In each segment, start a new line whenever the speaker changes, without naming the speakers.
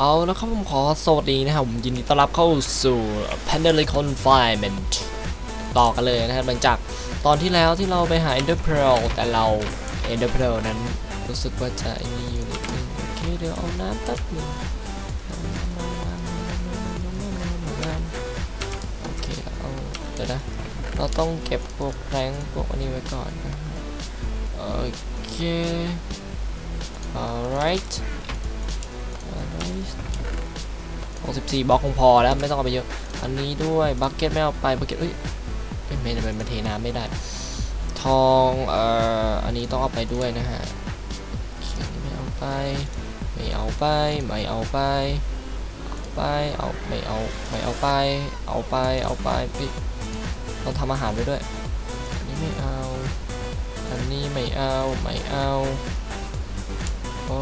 เอาแล้วครับผมขอสวัสดีนะครับผมยินดีต้อนรับเข้าสู่ Pandemic Confinement ต่อกันเลยนะครับหลังจากตอนที่แล้วที่เราไปหา Ender Pearl แต่เรา Ender Pearl นั้นรู้สึกว่าจะไอ้นี่อยู่นิดนึงโอเคเดี๋ยวเอาน้ำแป๊บหนึ่งโอเคเอาเดี๋ยวนะเราต้องเก็บพวกแรงพวกอันนี้ไว้ก่อนนะโอเค alright 64บล็อกคงพอแล้วไม่ต้องเอาไปเยอะ อันนี้ด้วยบักเก็ตไม่เอาไปบักเก็ตเอ้ยเอ้ยไม่ได้มันเทน้ำไม่ได้ ทองเอ่ออันนี้ต้องเอาไปด้วยนะฮะไม่เอาไป ไม่เอาไป ไม่เอาไปไปเอาไม่เอาไม่เอาไป เอาไปเอาไปเฮ้ยต้องทำอาหารไปด้วยอันนี้ไม่เอาอันนี้ไม่เอาไม่เอาโอ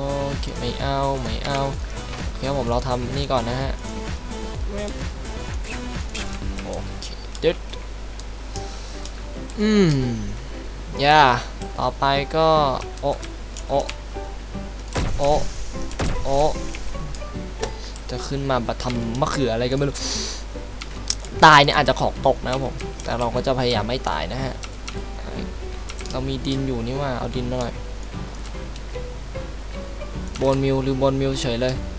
เคไม่เอาไม่เอา เคครับผมเราทำนี่ก่อนนะฮะโอเคดึดอืมย่าต่อไปก็ โอะโอะโอะโอะจะขึ้นมาบัทำมะเขืออะไรก็ไม่รู้ ตายเนี่ยอาจจะของตกนะครับผม แต่เราก็จะพยายามไม่ตายนะฮะ เรามีดินอยู่นี่ว่า เอาดินมาหน่อยบนมิวหรือบนมิวเฉยเลยต้อง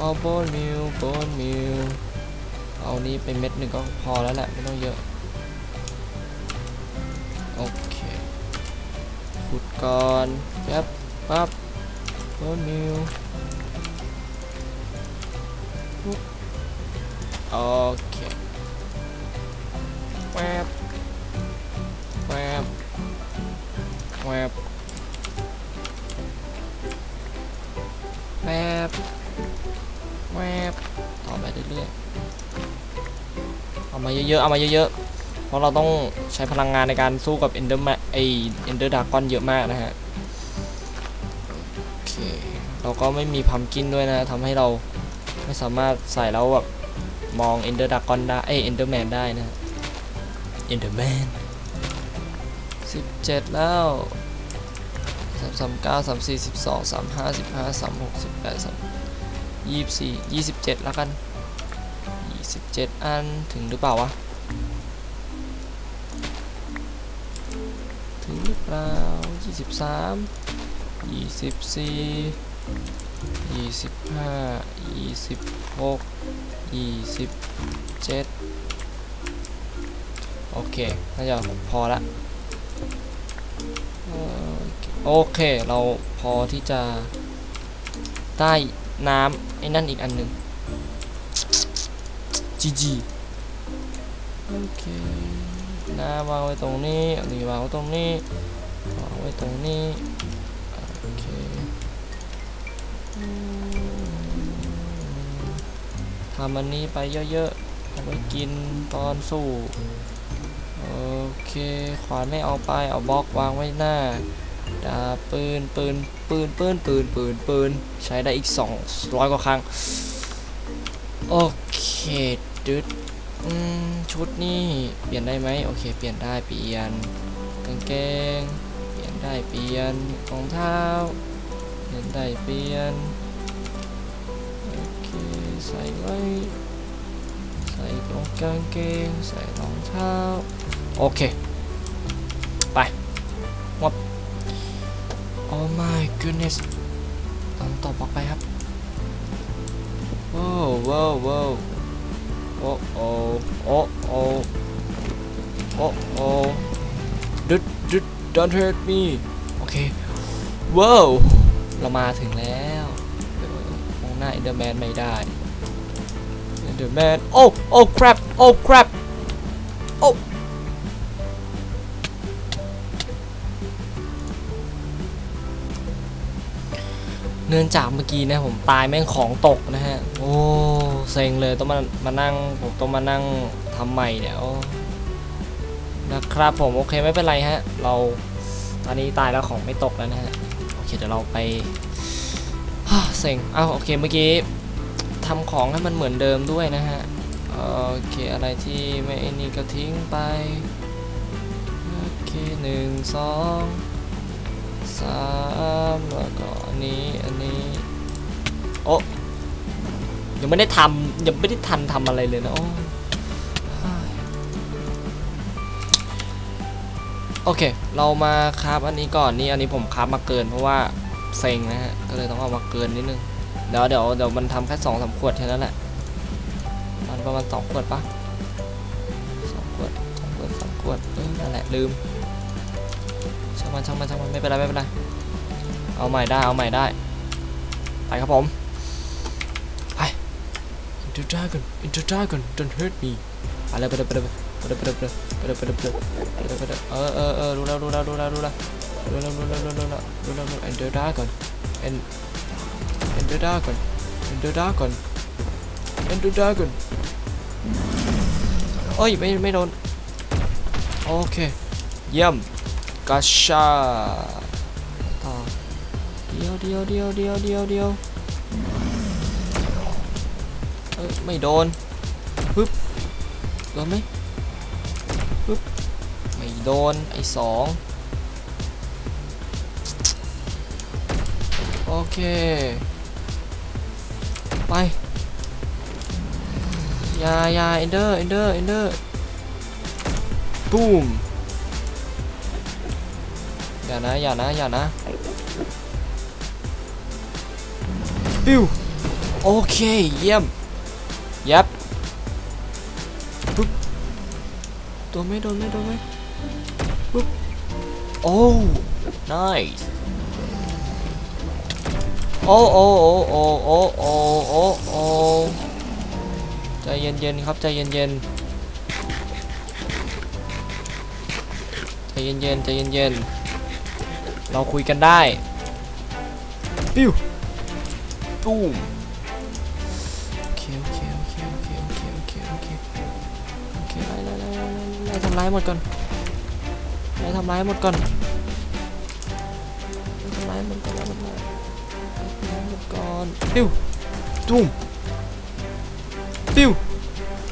เอาโบนมิวบนมิวเอานี้ไปเม็ดหนึ่งก็พอแล้วแหละไม่ต้องเยอะ โอเคขุดก่อนแป๊บปั๊บโบนมิวโอเคแวบแวบแวบแวบ แวบต่อไปเรื่อยๆเอามาเยอะๆเอามาเยอะๆเพราะเราต้องใช้พลังงานในการสู้กับ Ender มาไอ Ender Dragon เยอะมากนะฮะโอเคเราก็ไม่มีพัมกินด้วยนะทำให้เราไม่สามารถใส่แล้วแบบมอง Ender Dragon ได้เอ้ย Enderman ได้นะ Enderman 17แล้วสามสามเก้าสามสี่สิบสองสามห้าสิบห้าสามหกสิบแปดสาม ยี่สิบสี่ยี่สิบเจ็ดแล้วกันยี่สิบเจ็ดอันถึงหรือเปล่าวะ ถึงหรือเปล่ายี่สิบสามยี่สิบสี่ยี่สิบห้ายี่สิบหกยี่สิบเจ็ดโอเค น่าจะพอละโอเค เราพอที่จะได้ น้ำไอ้นั่นอีกอันหนึ่งจีจีโอเคน้ำวางไว้ตรงนี้อันนี้วางไว้ตรงนี้วางไว้ตรงนี้โอเคทำอันนี้ไปเยอะๆเอาไว้กินตอนสู้โอเคขวานไม่เอาไปเอาบล็อกวางไว้หน้า ดาปืนปืนปืนปืนปืนปืนปืนใช้ได้อีก 200 กว่าครั้ง โอเคดึดชุดนี่เปลี่ยนได้ไหมโอเค เปลี่ยนได้เปลี่ยนกางเกงเปลี่ยนได้เปลี่ยนรองเท้า เปลี่ยนได้เปลี่ยนโอเคใส่ไว้ใส่รองกางเกงใส่รองเท้าโอเค Oh my goodness ต้องตอบอกไปครับว้าวว้าวว้าวโอ้โอ้โอ้โอ้โอ้โอ้ดึดดึด don't hurt me โอเคว้าวเรามาถึงแล้วมองหน้า Enderman ไม่ได้ Enderman โอ้โอ้ crap โอ้ crap เนื่องจากเมื่อกี้นะผมตายแม่งของตกนะฮะ โอ้เซ็งเลยต้องมามานั่งผมต้องมานั่งทำใหม่เนี่ยนะครับผมโอเคไม่เป็นไรฮะ เราตอนนี้ตายแล้วของไม่ตกแล้วนะฮะโอเคเดี๋ยวเราไปเซ็งอ้าโอเคเมื่อกี้ทำของให้มันเหมือนเดิมด้วยนะฮะโอเคอะไรที่ไม่นี่ก็ทิ้งไปโอเคหนึ่งสอง สามแล้วก็อันนี้อันนี้โอ้ยังไม่ได้ทำยังไม่ได้ทันทำอะไรเลยนะโอ้โอเค เรามาคราฟอันนี้ก่อนนี่อันนี้ผมคราฟมาเกินเพราะว่าเซ็งนะฮะ ก็เลยต้องเอามาเกินนิดนึง เดี๋ยวเดี๋ยวเดี๋ยวมันทำแค่สองสามขวดแค่นั้นแหละ มันประมาณสองขวดปะสองขวดสองขวดสองขวดเออนั่นแหละลืมางมันช่างมันช่างมันไม่เป็นไรไม่เป็นไรเอาใหม่ได้เอาใหม่ได้ไปครับผมไป Into dragon, into dragon, don't hurt me. ไปเลยไปเลยไปเลยไปเลยไปเลยไปเลยไปเลยไปเลยไปเลยไปเลยไปเลยเออเออเออรู้แล้วรู้แล้วรู้แล้วรู้แล้วรู้แล้วรู้แล้วรู้แล้วรู้แล้วรู้แล้ว Enter dragon, and enter dragon, enter dragon, enter dragon. เอ้ยไม่ไม่โดนโอเคเยี่ยม กาชาต่อเดียวเดียวเดียวเดียวเดียวเดียวเอ้ยไม่โดนปึ๊บโดนไหมปึ๊บไม่โดนไอ้สองโอเค ไปยายาเอนเดอร์เอนเดอร์เอนเดอร์บูม อย่านะอย่านะอย่านะปิ้วโอเคเยี่ยมยับปุ๊บโดนไหมโดนไหมโดนไหมปุ๊บโอ้ nice โอ้โอ้โอ้โอ้โอ้โอ้โอ้โอ้ใจเย็นๆครับใจเย็นๆใจเย็นๆใจเย็นๆ เราคุยกันได้ปิ้วตุ้มโอเคโอเคโอเคโอเคโอเคโอเคโอเคโอเคไล่ไล่ไล่ไล่ไล่ทำร้ายหมดก่อนไล่ทำร้ายหมดก่อนไล่ทำร้ายหมดก่อนไล่ทำร้ายทำร้ายหมดก่อนปิ้วตุ้มปิ้ว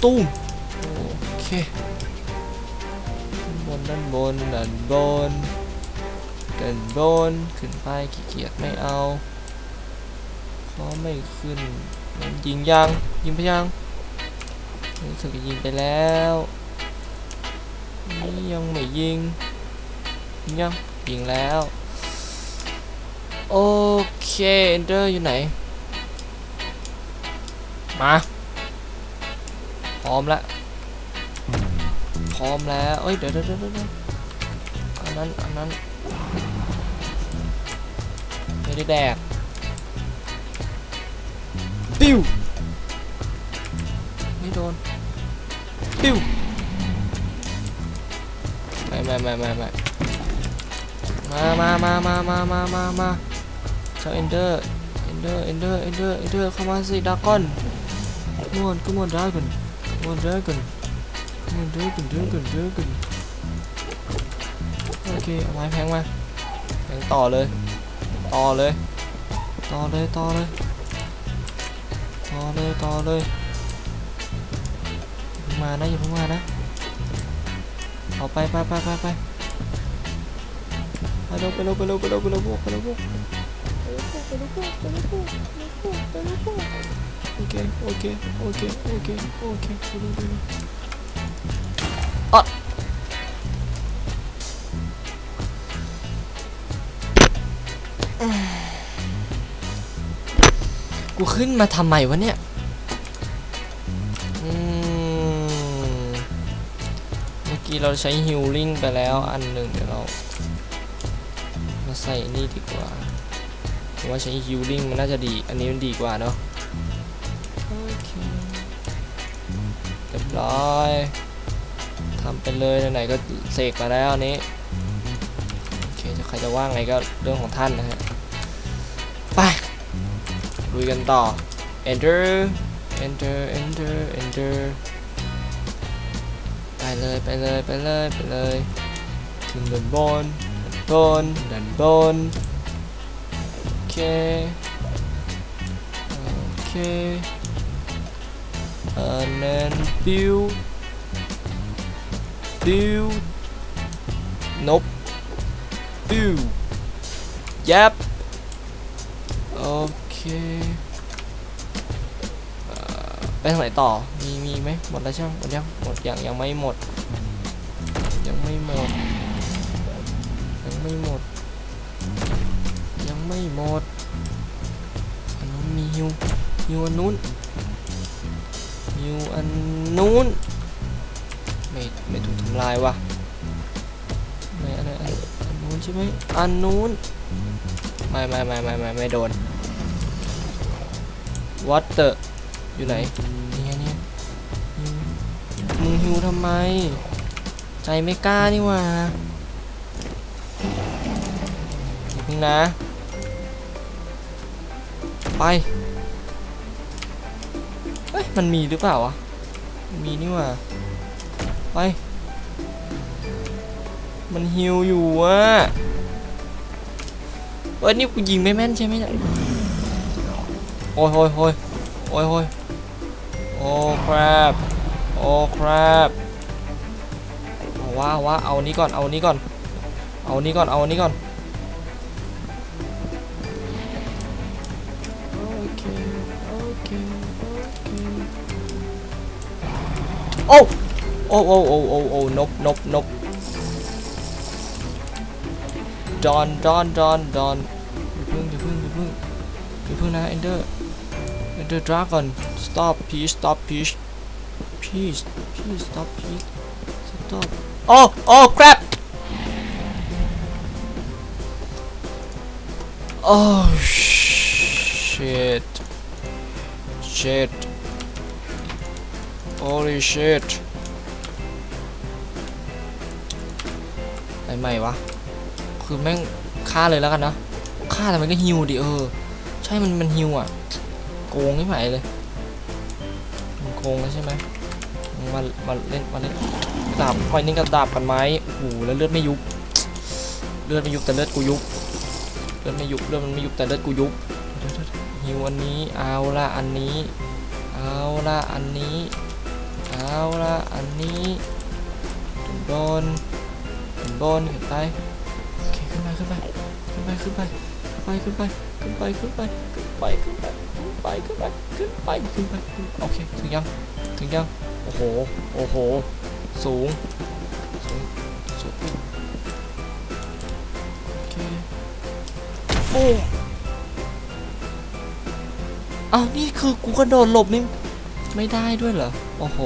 ตุ้มโอเคบนด้านบนด้านบนด้านบน ขึ้นไปขี้เกียจไม่เอาเพราะไม่ขึ้นมันยิงยังยิงไปยังรู้สึกยิงไปแล้วนี่ยังไม่ยิงยิงยังยิงแล้วโอเคเอนเดอร์อยู่ไหนมาพร้อมแล้วพร้อมแล้วเอ้ยเดี๋ยวเดี๋ยวเดี๋ยวเดี๋ยวอันนั้นอันนั้น đi đẹp tiêu, Mấy đồn tiêu, Mày mày mày mày mày Ma ma ma ma ma ma ma ma. Sao Ender Ender Ender Ender Ender không ăn gì đã con. Come on come dragon. Come dragon. Come dragon dragon dragon. Ok ông hang mà Hang to lên to lên to lên to lên to lên to lên mà nó gì không mà đó họ bay bay bay bay bay Hello, hello, hello, hello, hello, hello, hello. Okay, okay, okay, okay, okay. Hello, hello. Ah. กูขึ้นมาทำไมวะเนี่ยเมื่อกี้เราใช้ฮิวลิงไปแล้วอันหนึ่งเดี๋ยวเรา มาใส่นี่ดีกว่าผมว่าใช้ฮิวลิงมันน่าจะดี อันนี้มันดีกว่าเนาะเรียบร้อยทำไปเลยไหนๆก็เสกมาแล้วนี้ โอเค จะใครจะว่างไงก็เรื่องของท่านนะฮะ ลุยกันต่อ enter enter enter enter ไปเลยไปเลยไปเลยไปเลยขึ้นด้านบนด้านบนด้านบนโอเคโอเค and then build build nope build yep โอเคทางไหนต่อ มีมีไหมหมดแล้วใช่ไหมหมดยังหมดยังยังไม่หมด ยังไม่หมด ยังไม่หมด ยังไม่หมด อันนู้นมีฮิวฮิวอันนู้นฮิวอันนู้น ไม่ไม่ถูกทำลายวะไม่อันไหนอันอันนู้นใช่ไหมอันนู้นไม่ไม่ไม่ไม่ไม่ไม่โดน What the อยู่ไหนนี่ไงเนี่ยฮิวมึงฮิวทำไม ใจไม่กล้านี่หว่าอย่าเพิ่งนะ ไป เฮ้ย มันมีหรือเปล่าวะ มีนี่หว่า ไป มันฮิวอยู่อะเอ้ยนี่กูยิงไม่แม่นใช่ไหมเนี่ย โอ้ยโอ้ยโอ้ยโอ้ยโอ้ยโอ้ครับโอ้ครับเอาว่าเอาว่าเอานี้ก่อนเอานี้ก่อนเอานี้ก่อนเอานี้ก่อนโอ้โอ้โอ้โอ้โอ้โอ้นบนบนบดอนดอนดอนดอนอย่าเพึ่งอย่าเพึ่งอย่าเพึ่งอย่าพึ่งนะ enter enter dragon stop please stop please please please stop please stop oh oh crap oh shit shit holy shit อะไรใหม่วะ คือแม่งฆ่าเลยแล้วกันนะฆ่าแต่มันก็ฮิวดิเออ ใช่มันมันฮิวอะ กงไม่ไหวเลยมันโกงแล้วใช่ไหมมามาเล่นมาเล่นดาบคอยนิ่งกับดาบกันไหมโอ้โหแล้วเลือดไม่ยุบเลือดไม่ยุบแต่เลือดกูยุบเลือดไม่ยุบเลือดมันไม่ยุบแต่เลือดกูยุบฮิวอันนี้เอาละอันนี้ เอาละอันนี้เอาละอันนี้ถึงบนถึงบนขึ้นไปโอเคขึ้นไปขึ้นไปขึ้นไปขึ้นไปขึ้นไปขึ้นไปขึ้นไปขึ้นไปขึ้นไป ไปขึ้นไปขึ้นไปขึ้นไปขึ้นไปโอเคถึงยังถึงยังโอ้โหโอ้โห สูงสูงสูงโอเคโอ้อ้าวนี่คือกูกระโดดหลบนี่ไม่ได้ด้วยเหรอโอ้โห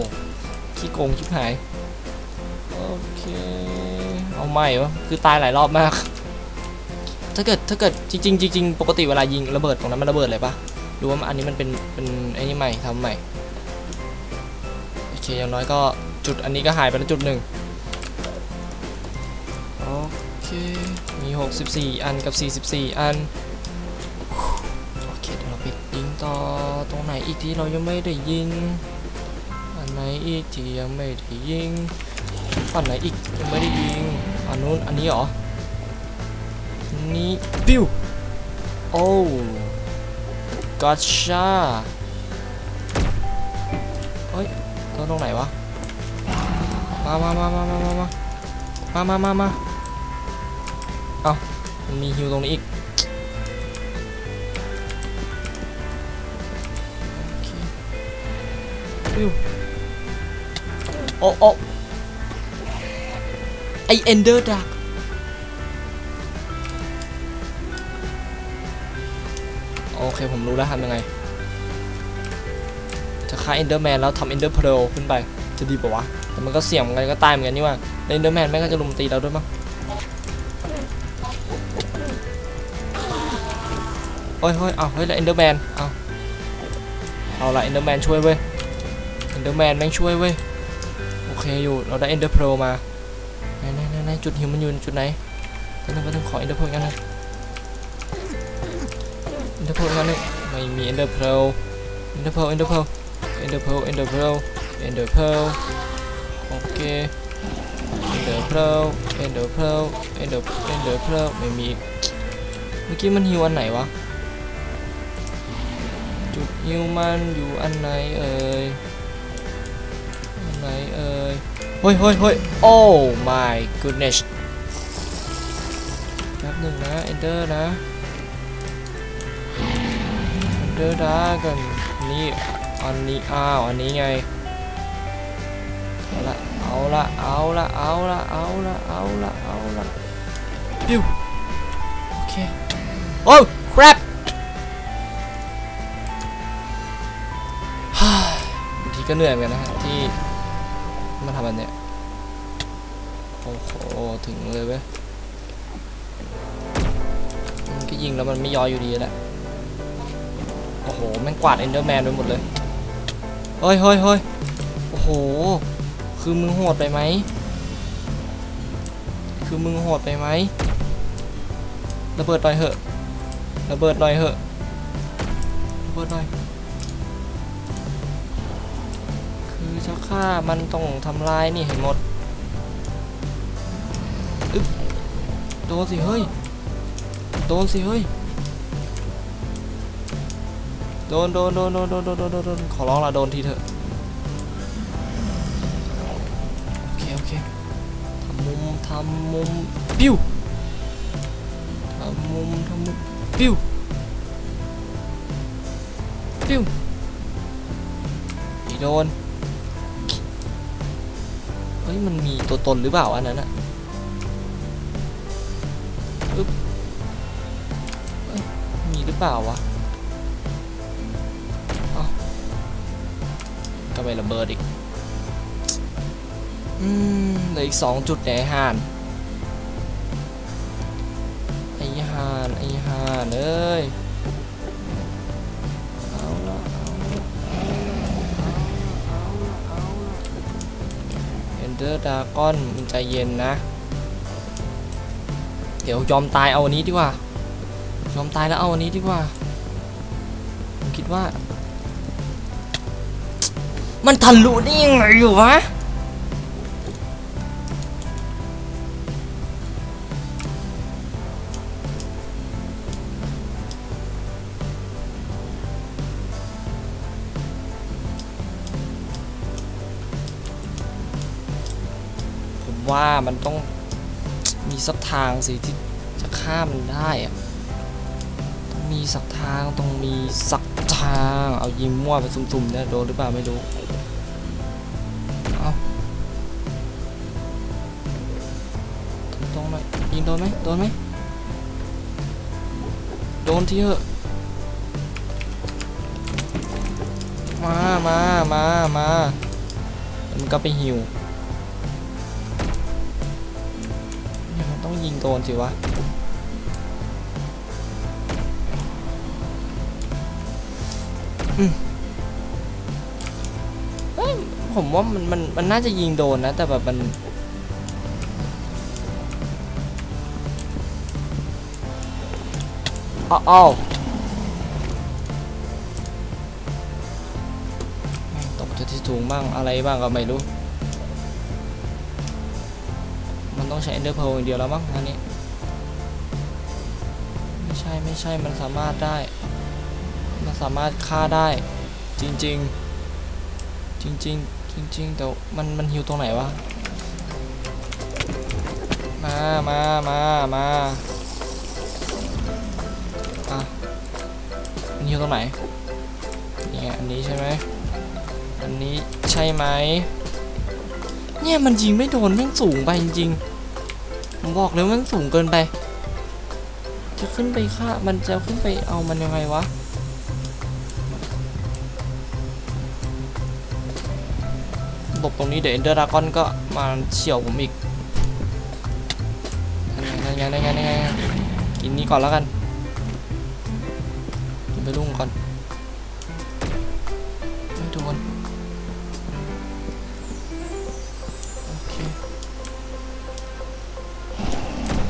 ขี้โกงชิบหายโอเคเอาใหม่วะคือตายหลายรอบมากถ้าเกิดถ้าเกิดจริงๆจริงๆปกติเวลายิงระเบิดตรงนั้นมันระเบิดเลยปะ หรือว่าอันนี้มันเป็นเป็นไอ้นี่ใหม่ทำใหม่โอเคอย่างน้อยก็จุดอันนี้ก็หายไปแล้วจุดหนึ่งโอเคมี 64 อันกับ 44 อันโอเคเดี๋ยวเราไปยิงต่อตรงไหนอีกที่เรายังไม่ได้ยิงอันไหนอีกที่ยังไม่ได้ยิงอันไหนอีกยังไม่ได้ยิงอันนู้นอันนี้เหรอนนี้ปิ้วโอ้ กอตชาเฮ้ยตัวตรงไหนวะ มามามามามามามามามามามาเอ้ามันมีฮิวตรงนี้อีกโอ้โอ้ไอเอนเดอร์ดัก โอเคผมรู้แล้วทำยังไง จะฆ่าเอนเดอร์แมนแล้วทำเอนเดอร์เพลขึ้นไป จะดีปะวะ แต่มันก็เสี่ยงเหมือนกันก็ตายเหมือนกันนี่ว่าเอนเดอร์แมนแม่งก็จะลุมตีเราด้วยมั้งโอ้ยเฮ้ยเอาเฮ้ยแล้วเอนเดอร์แมนเอาเอาละเอนเดอร์แมนช่วยเว้ยเอนเดอร์แมนแม่งช่วยเว้ยโอเคอยู่เราได้เอนเดอร์โปรมาไหนไหนไหนไหนจุดหิวมันอยู่จุดไหนก็ต้องก็ต้องขอเอนเดอร์เอนเดอร์โปรอีกอันนึง Interpol ngon đấy. Mày mì Enderpearl Enderpearl Enderpearl Enderpearl Enderpearl Enderpearl ok. Enderpearl Enderpearl Ender Enderpearl mày mì. เมื่อกี้มันฮิวอันไหนวะจุดฮิวมันอยู่อันไหนเอ่ยอันไหนเอ่ยเฮ้ยเฮ้ยเฮ้ย oh my goodness. แป๊บหนึ่งนะ Ender นะ enter ดากันนี่อันนี้อ้าวอันนี้ไงเอาละเอาละเอาละเอาละเอาละเอาละเอาละปิ้วโอเคโอ้ crap ฮ่าบางทีก็เหนื่อยเหมือนกันนะฮะที่มาทำแบบเนี้ยโอ้โหถึงเลยเว้ยมันก็ยิงแล้วมันไม่ย่อยอยู่ดีแหละ โอ้โหแม่งกวาดเอนเดอร์แมนไปหมดเลย เฮ้ยเฮ้ยเฮ้ยโอ้โห คือมึงโหดไปไหม คือมึงโหดไปไหม ระเบิดหน่อยเหอะ ระเบิดหน่อยเหอะ ระเบิดหน่อย คือจะฆ่ามันต้องทำลายนี่ให้หมดอึ๊บโดนสิเฮ้ย โดนสิเฮ้ย โดนโดนโดนโดนโดนโดนโดนโดนโดนขอร้องละโดนทีเถอะโอเคโอเคทำมุมทำมุมปิ้วทำมุมทำมุมปิ้วปิ้วอีโดนเฮ้ยมันมีตัวตนหรือเปล่าอันนั้นอะมีหรือเปล่าวะ ไประเบิดอีก อืมเหลืออีกสองจุดไหนห่านไอ้ห่านไอ้ห่านเอ้ยเอาละเอาละเอาละเอาละเอนเดอร์ดากอนมึงใจเย็นนะ เดี๋ยวยอมตายเอาอันนี้ดีกว่า ยอมตายแล้วเอาอันนี้ดีกว่า ผมคิดว่า มันทะลุได้ยังไงอยู่วะผมว่ามันต้องมีสักทางสิที่จะฆ่ามันได้อะต้องมีสักทางต้องมีสัก ทางเอายิงมั่วไปซุ่มๆเนี่ยโดนหรือเปล่าไม่รู้เอาตรงๆหน่อยยิงโดนไหมโดนไหมโดนทีเถอะมามามามามันก็ไปหิวเนี่ยมันต้องยิงโดนสิวะ เอ้ยผมว่ามันมันมันน่าจะยิงโดนนะ แต่แบบมันอ้าวตกจากที่สูงบ้างอะไรบ้างก็ไม่รู้ มันต้องใช้เอนเดอร์เพลอย่างเดียวแล้วมั้งอันนี้ ไม่ใช่ไม่ใช่มันสามารถได้ มันสามารถฆ่าได้ จริง ๆ จริง ๆ จริง ๆ แต่มันมันฮิวตรงไหนวะ มามามามาอะมันฮิวตรงไหนนี่ไงอันนี้ใช่ไหมอันนี้ใช่ไหมเนี่ยมันยิงไม่โดนแม่งสูงไปจริงๆผมบอกเลยมันสูงเกินไป จะขึ้นไปฆ่ามันจะขึ้นไปเอามันยังไงวะ รงนี้เดี๋ยวเอนเดอร์ดากอนก็มาเฉี่ยวผมอีกยังไงยังไงยังไงยังไงกินนี้ก่อนแล้วกัน กินไปรุ่งก่อนไม่โดนโอเค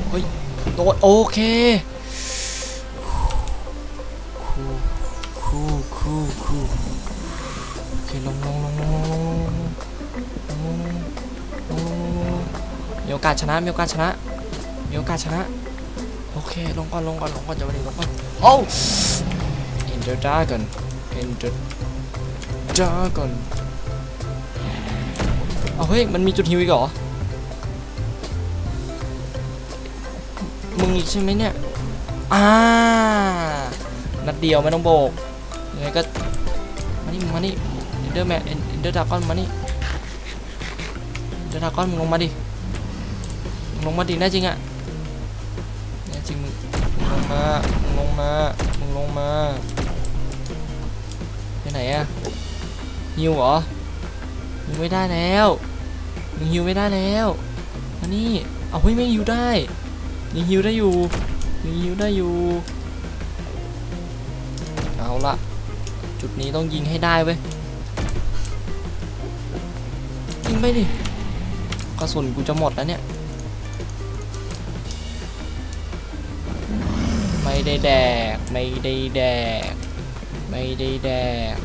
เฮ้ยโดนโอเคคูคูคูคู อกาสชนะ มีโอกาสชนะ มีโอกาสชนะ โอเค ลงก่อน ลงก่อน ลงก่อนจะวันนี้ลงก่อน โอ้ Ender Dragon Ender Dragon เอาเฮ้ย มันมีจุดฮิวอีกเหรอ มึงอีกใช่ไหมเนี่ย อ่า นัดเดียวไม่ต้องโบกยังไงก็ มานี่มานี่เอนเดอร์แมนเอนเดอร์ดากอนมานี่เอนเดอร์ดากอนมึงลงมาดิ ลงมาดิแน่จริงอะแน่จริงมึงลงมามึงลงมามึงลงมาไปไหนอะฮิวเหรอมึงไม่ได้แล้วมึงฮิวไม่ได้แล้วมานี่เอาเฮ้ยไม่ฮิวได้ยังฮิวได้อยู่ยังฮิวได้อยู่เอาละจุดนี้ต้องยิงให้ได้เว้ยยิงไปดิกระสุนกูจะหมดแล้วเนี่ย ไม่ได้แดก ไม่ได้แดก ไม่ได้แดก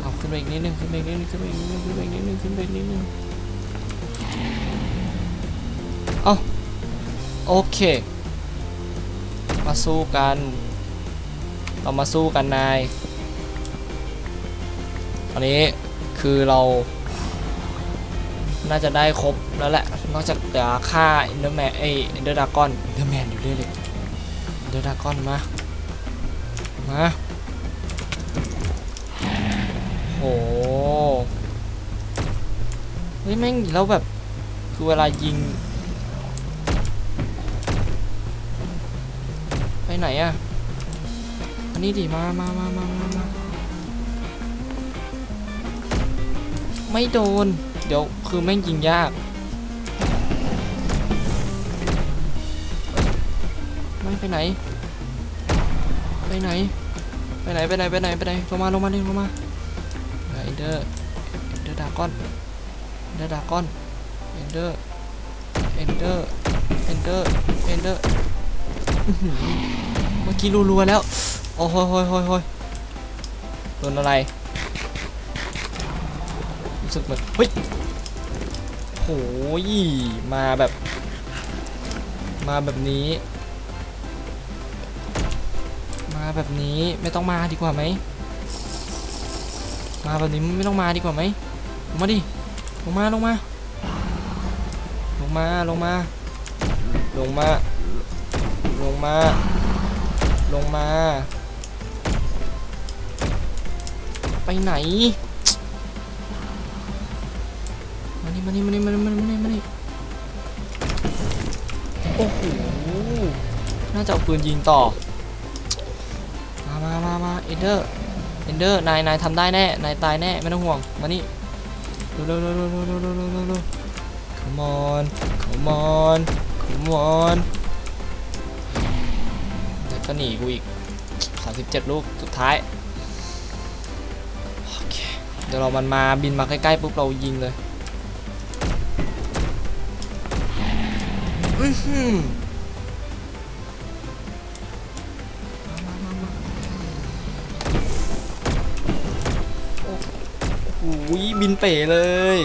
เอาขึ้นไปอีกนิดนึงขึ้นไปอีกนิดนึงขึ้นไปอีกนิดนึงขึ้นไปอีกนิดนึงขึ้นไปอีกนิดนึงเอาโอเค มาสู้กัน เรามาสู้กันนาย อันนี้คือเรา น่าจะได้ครบแล้วแหละ นอกจากจะฆ่าอินเดอร์แมนเออินเดอร์ดากอนอินเดอร์แมนอยู่เรื่อยเลยอินเดอร์ดากอนมา มาโหเฮ้ยแม่งแล้วแบบ คือเวลายิง ไปไหนอะอันนี้ดิมามามามามามาไม่โดน เดี๋ยวคือแม่งยิงยากไม่ไปไหน ไปไหน ไปไหน ไปไหน ไปไหน ไปไหน ลงมา ลงมาดิลงมาเอนเดอร์ เอนเดอร์ดากอน เอนเดอร์ดากอน เอนเดอร์ เอนเดอร์ เอนเดอร์ เอนเดอร์ เมื่อกี้รัวๆแล้ว โอ้โหโหยโหยโหยโดนอะไร รู้สึกเหมือนเฮ้ย หยมาแบบ มาแบบนี้ มาแบบนี้ไม่ต้องมาดีกว่าไหมมาแบบนี้ไม่ต้องมาดีกว่าไหมลงมาดิลงมาลงมา ลงมาลงมา ลงมา ลงมา ลงมา ไปไหน มานี่มานี่มานี่มานี่มานี่มานี่โอ้โห น่าจะเอาปืนยิงต่อ มามามามาเอนเดอร์ เอนเดอร์ นาย นายทำได้แน่ นายตายแน่ ไม่ต้องห่วง มานี่เร็วเร็วเร็วเร็วเร็วเร็วเร็วเร็วเร็วเร็ว come on come on come on แล้วก็หนีกูอีก 37 ลูก สุดท้าย โอเค เดี๋ยวเรามันมาบินมาใกล้ๆปุ๊บเรายิงเลย อื้อหือโอ้โหบินเป๋เลย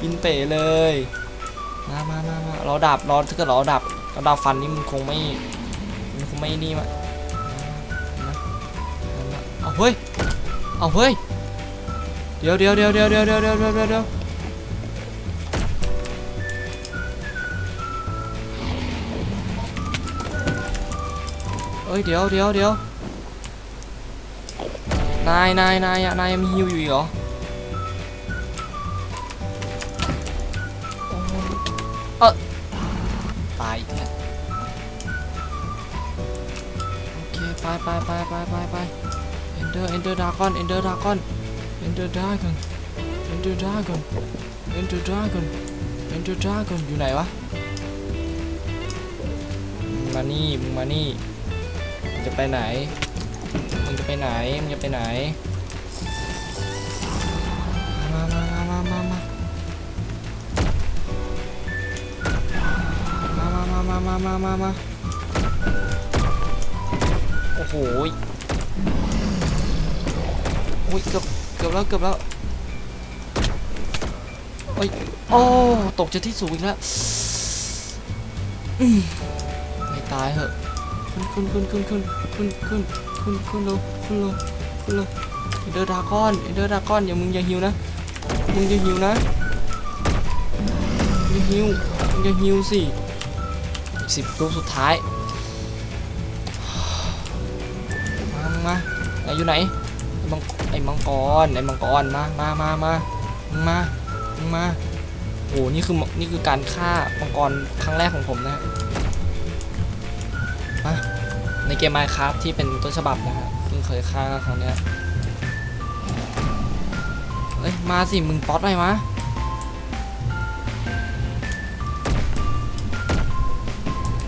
บินเป๋เลย มามามามาเราดับเราถ้าเกิดเราดับเราดับฟันนี่มันคงไม่มันคงไม่นี่มามามามาเอาเฮ้ยเอาเฮ้ยเดี๋ยวเดี๋ยวเดี๋ยวเดี๋ยวเดี๋ยวเดี๋ยวเดี๋ยวเดี๋ยว้ยเดี๋ยวเดี๋ยวเดี๋ยวนายนายนายนายมีฮิวอยู่เหรอเออตายอีกแล้วโอเคไปไปไปไปไปไปเอนเดอร์เอนเดอร์ดากอนเอนเดอร์ดากอนเอนเดอร์ดากอนเอนเดอร์ดากอนเอนเดอร์ดากอนเอนเดอร์ดากอนอยู่ไหนวะมานี่มึงมานี่ จะไปไหน มึงจะไปไหน มึงจะไปไหนมามามามามามามามามามามามามาโอ้โหโอ้ยเกือบเกือบแล้วเกือบแล้วโอ้ยโอ้ตกจากที่สูงอีกแล้วอืมไม่ตายเหอะ ขึ้นขึ้นขึ้นขึ้นขึ้นขึ้นขึ้นขึ้นขึ้นเร็วขึ้นเร็วขึ้นเร็วเอเดอร์ดากอนเอนเดอร์ดากอนอย่ามึงอย่าหิวนะมึงอย่าหิวนะอย่าหิวมึงอย่าหิวสิสิบลูกสุดท้ายมามาไหนอยู่ไหนไอ้มังไอ้มังกรไอ้มังกรมามามามามึงมามึงมาโอ้นี่คือนี่คือการฆ่ามังกรครั้งแรกของผมนะ ฮะในเกม Minecraft ที่เป็นต้นฉบับนะฮะเพิ่งเคยฆ่าครั้งเนี้ยเอ้ยมาสิมึงป๊อตอะไรมา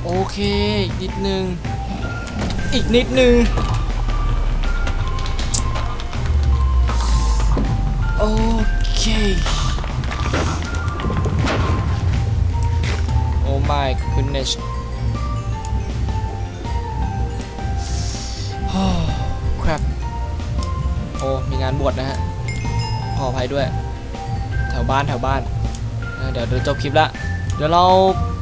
โอเค อีกนิดนึง อีกนิดนึง โอเค โอ้ my goodness บวชนะฮะ ขออภัยด้วย แถวบ้านแถวบ้านเดี๋ยวเดี๋ยวจบคลิปละ เดี๋ยวเรา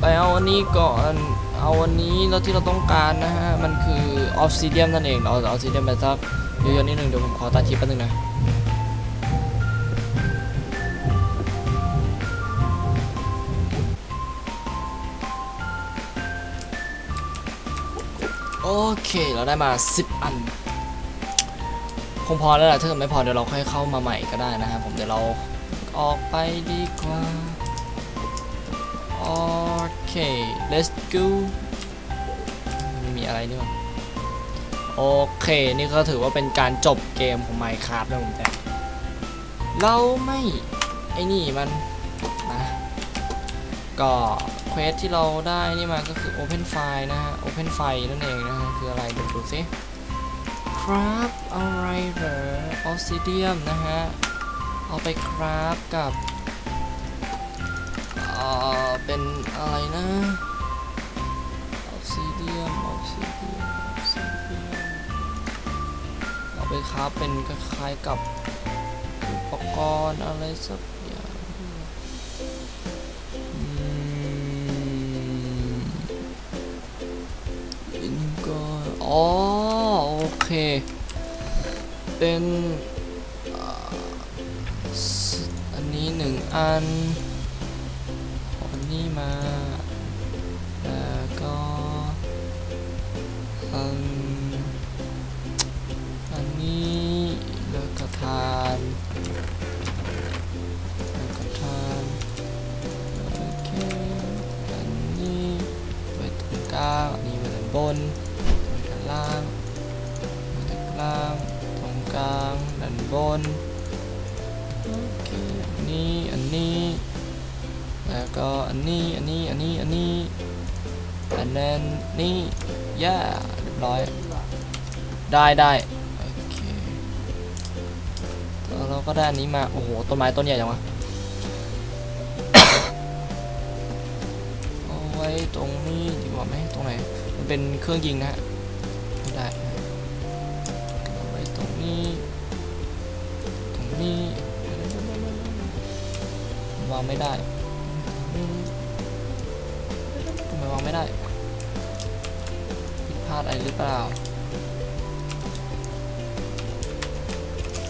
ไปเอาอันนี้ก่อน เอาอันนี้แล้วที่เราต้องการนะฮะ มันคือออฟซิเดียมนั่นเอง เราเอาออฟซิเดียมไปสักเยอะๆนิดนึงเดี๋ยวผมขอตัดคลิปแป๊บนึงนะโอเค เราได้มา 10 อัน คงพอแล้วแหละถ้าเกิดไม่พอเดี๋ยวเราค่อยเข้ามาใหม่ก็ได้นะครับผมเดี๋ยวเราออกไปดีกว่าโอเค let's go ไม่มีอะไรนี่หว่าโอเคนี่ก็ถือว่าเป็นการจบเกมของ Minecraft นะผมแต่เราไม่ไอ้นี่มันนะก็เควสที่เราได้นี่มาก็คือ Open File นะฮะ Open File นั่นเองนะฮะคืออะไรดี๋ยวดูสิ ครับอะไรเหรอ Obsidian นะฮะ เอาไปคราฟกับเอ่อเป็นอะไรนะ obsidian obsidian obsidian เดียมเอาไปคราฟเป็นคล้ายๆกับอุปกรณ์อะไรสักอย่างอืมเป็นก็อ๋อ เค เป็นอันนี้หนึ่งอันเอาอันนี้มาแล้วก็อันอันนี้แล้วก็ทานแล้วก็ทานโอเคอันนี้ไว้ตรงกลางอันนี้ไว้ด้านบน นบนโอเคอันนี้อันนี้ แล้วก็อันนี้อันนี้อันนี้อันนี้อันนั้นนี่ย่าเรียบร้อย ได้ได้โอเคแล้วเราก็ได้อันนี้มา โอ้โห ต้นไม้ต้นใหญ่จังวะเอาไว้ตรงนี้ดีกว่าไหมตรงไหน มันเป็นเครื่องยิงนะฮะ ไม่ได้ทำไมวางไม่ได้ผิดพลาดอะไรหรือเปล่า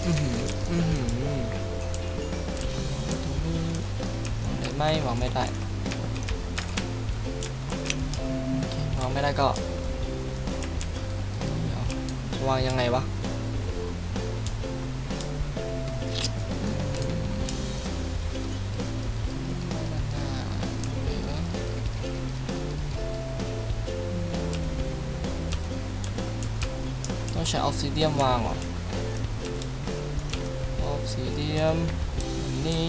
อือหืออือหือวางไว้ตรงนี้วางได้ไหมวางไม่ได้วางไม่ได้ก็วางยังไงวะ ช้ออกซิเดียมวางหรอออกซิเดียมอันนี้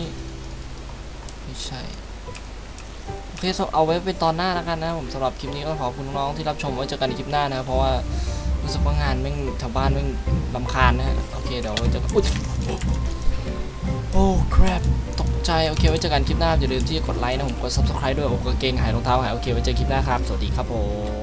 ไม่ใช่โอเคสเอาไว้เป็นตอนหน้าแล้วกันนะผมสำหรับคลิปนี้ก็ขอบคุณน้องที่รับชมไว้เจอกันในคลิปหน้านะเพราะว่ารู้สึกว่างานแม่งแถวบ้านแม่งลำคาญนะฮะโอเคเดี๋ยวไว้เจอกันอุ๊ยโอ้ crap ตกใจโอเคไว้เจอกันคลิปหน้าอย่าลืมที่กดไลค์นะผมกด subscribe ด้วยโอ้กางเกงหายรองเท้าหายโอเคไว้เจอคลิปหน้าครับ สวัสดีครับผม